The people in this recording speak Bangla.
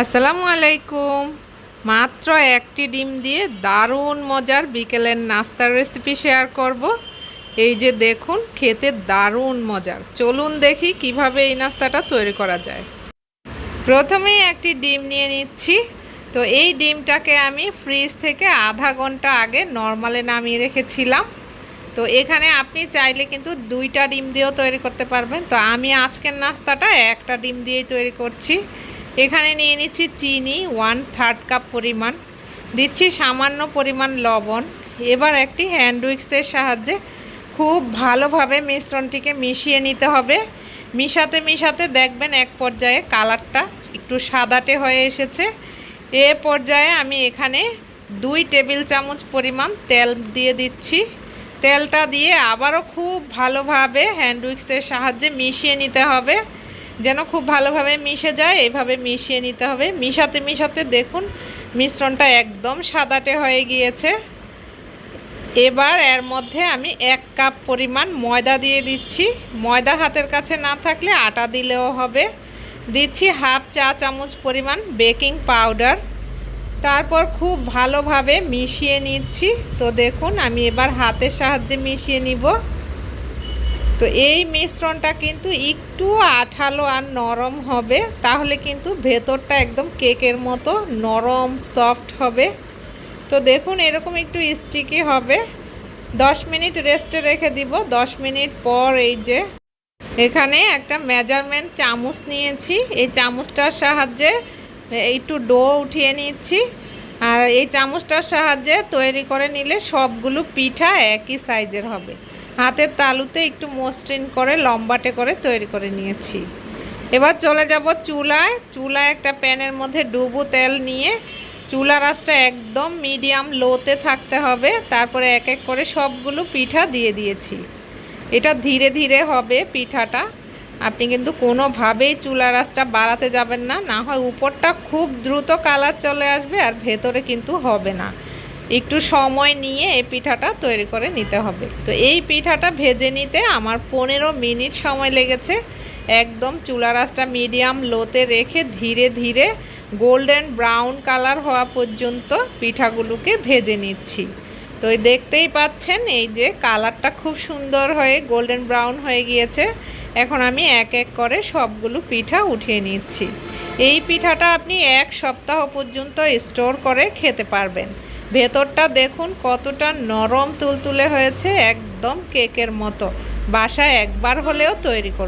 আসসালামু আলাইকুম মাত্র একটি ডিম দিয়ে দারুণ মজার বিকেলের নাস্তার রেসিপি শেয়ার করব। এই যে দেখুন, খেতে দারুণ মজার। চলুন দেখি কীভাবে এই নাস্তাটা তৈরি করা যায়। প্রথমেই একটি ডিম নিয়ে নিচ্ছি। তো এই ডিমটাকে আমি ফ্রিজ থেকে আধা ঘণ্টা আগে নর্মালে নামিয়ে রেখেছিলাম। তো এখানে আপনি চাইলে কিন্তু দুইটা ডিম দিয়েও তৈরি করতে পারবেন। তো আমি আজকের নাস্তাটা একটা ডিম দিয়েই তৈরি করছি। এখানে নিয়ে নিচ্ছি চিনি ওয়ান থার্ড কাপ পরিমাণ। দিচ্ছি সামান্য পরিমাণ লবণ। এবার একটি হ্যান্ড উইক্সের সাহায্যে খুব ভালোভাবে মিশ্রণটিকে মিশিয়ে নিতে হবে। মিশাতে মিশাতে দেখবেন এক পর্যায়ে কালারটা একটু সাদাটে হয়ে এসেছে। এ পর্যায়ে আমি এখানে দুই টেবিল চামচ পরিমাণ তেল দিয়ে দিচ্ছি। তেলটা দিয়ে আবারও খুব ভালোভাবে হ্যান্ড উইক্সের সাহায্যে মিশিয়ে নিতে হবে। যেন খুব ভালোভাবে মিশে যায় এইভাবে মিশিয়ে নিতে হবে। মিশাতে মিশাতে দেখুন, মিশ্রণটা একদম সাদাটে হয়ে গিয়েছে। এবার এর মধ্যে আমি এক কাপ পরিমাণ ময়দা দিয়ে দিচ্ছি। ময়দা হাতের কাছে না থাকলে আটা দিলেও হবে। দিচ্ছি হাফ চা চামচ পরিমাণ বেকিং পাউডার। তারপর খুব ভালোভাবে মিশিয়ে নিচ্ছি। তো দেখুন, আমি এবার হাতের সাহায্যে মিশিয়ে নিব। তো এই মিশ্রণটা কিন্তু একটু আঠালো আর নরম হবে, তাহলে কিন্তু ভেতরটা একদম কেকের মতো নরম, সফট হবে। তো দেখুন, এরকম একটু স্টিকি হবে। দশ মিনিট রেস্টে রেখে দিব। দশ মিনিট পর এই যে এখানে একটা মেজারমেন্ট চামচ নিয়েছি। এই চামচটার সাহায্যে একটু ডো উঠিয়ে নিচ্ছি। আর এই চামচটার সাহায্যে তৈরি করে নিলে সবগুলো পিঠা একই সাইজের হবে। হাতের তালুতে একটু মসৃণ করে, লম্বাটে করে তৈরি করে নিয়েছি। এবার চলে যাব চুলায়। চুলায় একটা প্যানের মধ্যে ডুবো তেল নিয়ে চুলা রাসটা একদম মিডিয়াম লোতে থাকতে হবে। তারপরে এক এক করে সবগুলো পিঠা দিয়ে দিয়েছি। এটা ধীরে ধীরে হবে পিঠাটা। আপনি কিন্তু কোনোভাবেই চুলা রাসটা বাড়াতে যাবেন না। না হয় উপরটা খুব দ্রুত কালার চলে আসবে আর ভেতরে কিন্তু হবে না। একটু সময় নিয়ে এই পিঠাটা তৈরি করে নিতে হবে। তো এই পিঠাটা ভেজে নিতে আমার পনেরো মিনিট সময় লেগেছে। একদম চুলা রাসটা মিডিয়াম লোতে রেখে ধীরে ধীরে গোল্ডেন ব্রাউন কালার হওয়া পর্যন্ত পিঠাগুলোকে ভেজে নিচ্ছি। তো দেখতেই পাচ্ছেন এই যে কালারটা খুব সুন্দর হয়ে গোল্ডেন ব্রাউন হয়ে গিয়েছে। এখন আমি এক এক করে সবগুলো পিঠা উঠিয়ে নিচ্ছি। এই পিঠাটা আপনি এক সপ্তাহ পর্যন্ত স্টোর করে খেতে পারবেন। ভেতরটা দেখুন কতটা নরম তুলতুলে হয়েছে একদম কেকের মতো। বাসায় একবার হলেও তৈরি করবেন